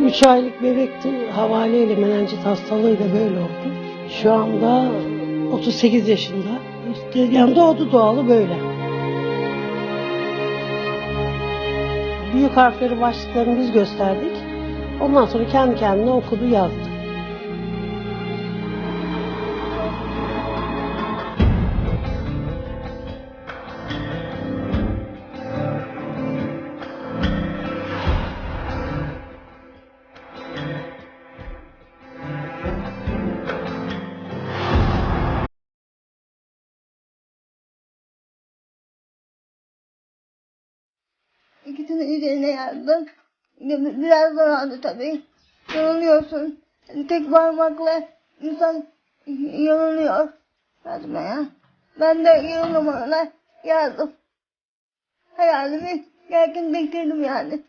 3 aylık bebekti. Havaleyle menenjit hastalığıyla böyle oldu. Şu anda 38 yaşında. İşte yani doğdu doğalı böyle. Büyük harfleri başlıklarını biz gösterdik. Ondan sonra kendi kendine okudu yazdı. İkisinin üzerine yazdım. Biraz zor oldu tabii. Yanılıyorsun. Hani tek parmakla insan yanılıyor yazmaya. Ben de yanılmalarla yazdım. Hayalimi gerçekten bekledim yani.